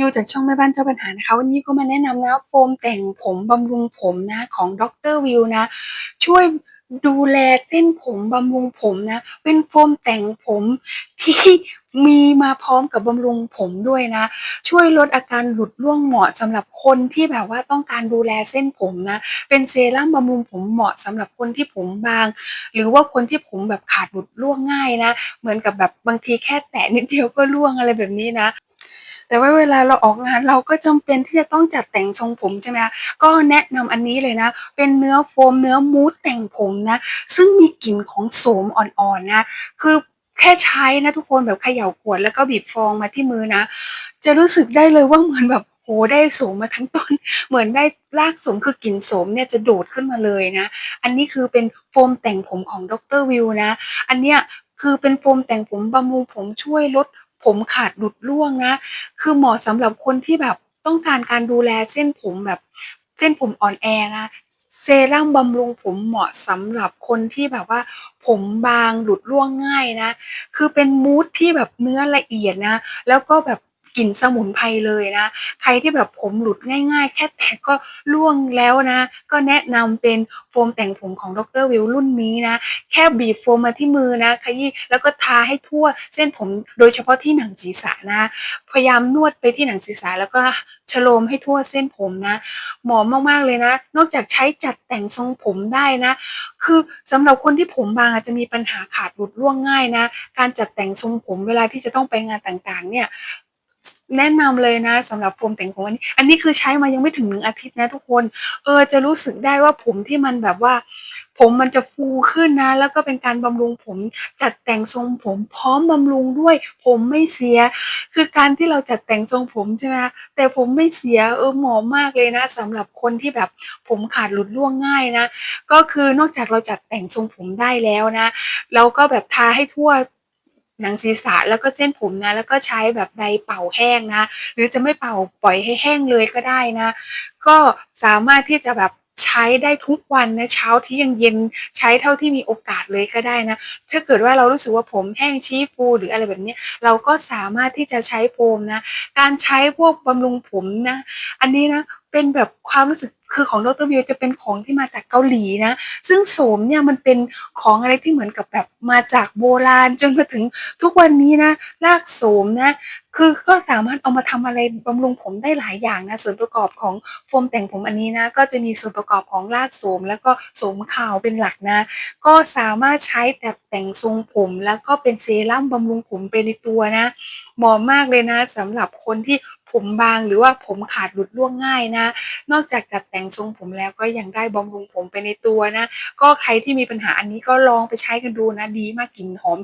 ยูจากช่องแม่บ้านเจ้าปัญหานะคะ วันนี้ก็มาแนะนำนะโฟมแต่งผมบำรุงผมนะของดรวิวนะ ช่วยดูแลเส้นผมบำรุงผมนะ เป็นโฟมแต่งผมที่มีมาพร้อมกับบำรุงผมด้วยนะ ช่วยลดอาการหลุดร่วงเหมาะสำหรับคนที่แบบว่าต้องการดูแลเส้นผมนะ เป็นเซรั่มบำรุงผมเหมาะสำหรับคนที่ผมบาง หรือว่าคนที่ผมแบบขาดหลุดร่วงง่ายนะ เหมือนกับแบบบางทีแค่แตะนิดเดียวก็ร่วงอะไรแบบนี้นะ แต่ว่าเวลาเราออกงานเราก็จำเป็นที่จะต้องจัดแต่งทรงผมใช่ไหมคะก็แนะนำอันนี้เลยนะ เป็นเนื้อโฟมเนื้อมูสแต่งผมนะ ซึ่งมีกลิ่นของโสมอ่อนๆนะ คือแค่ใช้นะทุกคนแบบเขย่าขวดแล้วก็บีบฟองมาที่มือนะ จะรู้สึกได้เลยว่าเหมือนแบบโหได้โสมมาทั้งต้น เหมือนได้รากโสมคือกลิ่นโสมเนี่ยจะโดดขึ้นมาเลยนะ อันนี้คือเป็นโฟมแต่งผมของดรวิวนะ อันเนี้ยคือเป็นโฟมแต่งผมบำรุงผมช่วยลด ผมขาดหลุดร่วงนะ คือเหมาะสำหรับคนที่แบบต้องการการดูแลเส้นผมแบบเส้นผมอ่อนแอนะเซรั่มบำรุงผมเหมาะสำหรับคนที่แบบว่า ผมบางหลุดร่วงง่ายนะ คือเป็นมูสที่แบบเนื้อละเอียดนะ แล้วก็แบบ กลิ่นสมุนไพรเลยนะ ใครที่แบบผมหลุดง่าย ๆ แค่แตะก็ร่วงแล้วนะ ก็แนะนำเป็นโฟมแต่งผมของดรวิวรุ่นนี้นะ แค่บีบโฟมมาที่มือนะขยี้แล้วก็ทาให้ทั่วเส้นผมโดยเฉพาะที่หนังศีรษะนะ พยายามนวดไปที่หนังศีรษะแล้วก็ชโลมให้ทั่วเส้นผมนะเหมาะมากๆเลยนะ นอกจากใช้จัดแต่งทรงผมได้นะ คือสำหรับคนที่ผมบางอาจจะมีปัญหาขาดหลุดร่วงง่ายนะ การจัดแต่งทรงผมเวลาที่จะต้องไปงานต่างๆ เนี่ย แนะนำเลยนะสำหรับโฟมแต่งผมอันนี้ อันนี้คือใช้มายังไม่ถึงหนึ่งอาทิตย์นะทุกคน เออจะรู้สึกได้ว่าผมที่มันแบบว่า ผมมันจะฟูขึ้นนะ แล้วก็เป็นการบำรุงผมจัดแต่งทรงผมพร้อมบำรุงด้วย ผมไม่เสีย คือการที่เราจัดแต่งทรงผมใช่ไหมแต่ผมไม่เสียเออเหมาะมากเลยนะสำหรับคนที่แบบผมขาดหลุดร่วงง่ายนะ ก็คือนอกจากเราจัดแต่งทรงผมได้แล้วนะเราก็แบบทาให้ทั่ว หนังศีรษะแล้วก็เส้นผมนะ แล้วก็ใช้แบบไดเป่าแห้งนะ หรือจะไม่เป่าปล่อยให้แห้งเลยก็ได้นะ ก็สามารถที่จะแบบใช้ได้ทุกวันนะเช้าที่ยังเย็นใช้เท่าที่มีโอกาสเลยก็ได้นะ ถ้าเกิดว่าเรารู้สึกว่าผมแห้งชี้ฟูหรืออะไรแบบนี้เราก็สามารถที่จะใช้โฟมนะ การใช้พวกบำรุงผมนะ อันนี้นะเป็นแบบความรู้สึก คือของดรวิวจะเป็นของที่มาจากเกาหลีนะ ซึ่งโสมเนี่ยมันเป็นของอะไรที่เหมือนกับแบบมาจากโบราณจนมาถึงทุกวันนี้นะรากโสมนะคือก็สามารถเอามาทำอะไรบำรุงผมได้หลายอย่างนะ ส่วนประกอบของโฟมแต่งผมอันนี้นะ ก็จะมีส่วนประกอบของรากโสม แล้วก็โสมขาวเป็นหลักนะ ก็สามารถใช้แต่แต่งทรงผม แล้วก็เป็นเซรั่มบำรุงผมไปในตัวนะเหมาะมากเลยนะสำหรับคนที่ผมบางหรือว่าผมขาดหลุดร่วงง่ายนะ นอกจากจัดแต่งงทรงผมแล้วก็ยังได้บำรุงผมไปในตัวนะ ก็ใครที่มีปัญหาอันนี้ก็ลองไปใช้กันดูนะดีมากกลิ่นหอม